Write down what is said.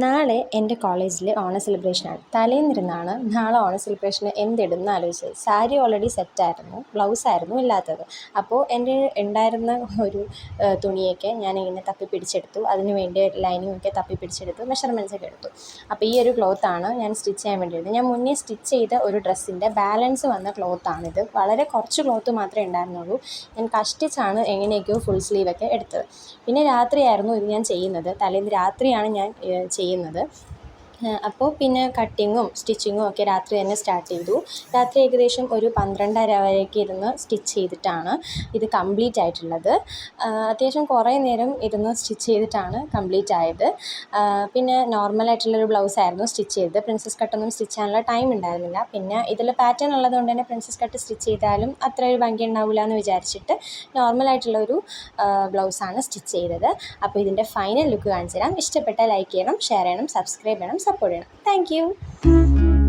നാളെ എന്റെ കോളേജിൽ ഓണ സെലിബ്രേഷനാണ്. തലേന്നിരുന്നാണ് നാളെ ഓണ സെലിബ്രേഷന് എന്തിടുന്ന ആലോചിച്ചത്. സാരി ഓൾറെഡി സെറ്റായിരുന്നു ബ്ലൗസായിരുന്നു ഇല്ലാത്തത്. അപ്പോൾ എന്റെ ഉണ്ടായിരുന്ന ഒരു തുണിയൊക്കെ ഞാൻ ഇങ്ങനെ തപ്പി പിടിച്ചെടുത്തു. അതിന് വേണ്ടി ലൈനിങ് ഒക്കെ തപ്പി പിടിച്ചെടുത്തു മെഷർമെന്റ്സ് ഒക്കെ എടുത്തു. അപ്പോൾ ഈ ഒരു ക്ലോത്താണ് ഞാൻ സ്റ്റിച്ച് ചെയ്യാൻ വേണ്ടി ഞാൻ മുന്നേ സ്റ്റിച്ച് ചെയ്ത ഒരു ഡ്രസ്സിന്റെ ബാലൻസ് വന്ന ക്ലോത്താണിത് വളരെ കുറച്ച് ക്ലോത്ത് മാത്രമേ ഉണ്ടായിരുന്നുള്ളൂ. ഞാൻ കഷ്ടിച്ചാണ് എങ്ങനെയൊക്കെയോ ഫുൾ സ്ലീവൊക്കെ എടുത്തത്. പിന്നെ രാത്രിയായിരുന്നു ഇത് ഞാൻ ചെയ്യുന്നത്. തലേന്ന് രാത്രിയാണ് ഞാൻ ചെയ്യുന്നത്. അപ്പോൾ പിന്നെ കട്ടിങ്ങും സ്റ്റിച്ചിങ്ങും ഒക്കെ രാത്രി തന്നെ സ്റ്റാർട്ട് ചെയ്തു. രാത്രി ഏകദേശം ഒരു പന്ത്രണ്ടര വരെയൊക്കെ ഇരുന്ന് സ്റ്റിച്ച് ചെയ്തിട്ടാണ് ഇത് കംപ്ലീറ്റ് ആയിട്ടുള്ളത്. അത്യാവശ്യം കുറേ നേരം ഇരുന്ന് സ്റ്റിച്ച് ചെയ്തിട്ടാണ് കംപ്ലീറ്റ് ആയത്. പിന്നെ നോർമലായിട്ടുള്ളൊരു ബ്ലൗസായിരുന്നു സ്റ്റിച്ച് ചെയ്തത്. പ്രിൻസസ് കട്ടൊന്നും സ്റ്റിച്ച് ചെയ്യാനുള്ള ടൈം ഉണ്ടായിരുന്നില്ല. പിന്നെ ഇതിൽ പാറ്റേൺ ഉള്ളതുകൊണ്ട് തന്നെ പ്രിൻസസ് കട്ട് സ്റ്റിച്ച് ചെയ്താലും അത്ര ഒരു ഭംഗി ഉണ്ടാവില്ല എന്ന് വിചാരിച്ചിട്ട് നോർമലായിട്ടുള്ളൊരു ബ്ലൗസാണ് സ്റ്റിച്ച് ചെയ്തത്. അപ്പോൾ ഇതിന്റെ ഫൈനൽ ലുക്ക് കാണിച്ചു തരാം ഇഷ്ടപ്പെട്ടാൽ ലൈക്ക് ചെയ്യണം ഷെയർ ചെയ്യണം സബ്സ്ക്രൈബ് ചെയ്യണം സപ്പോർട്ട് ചെയ്യണം താങ്ക്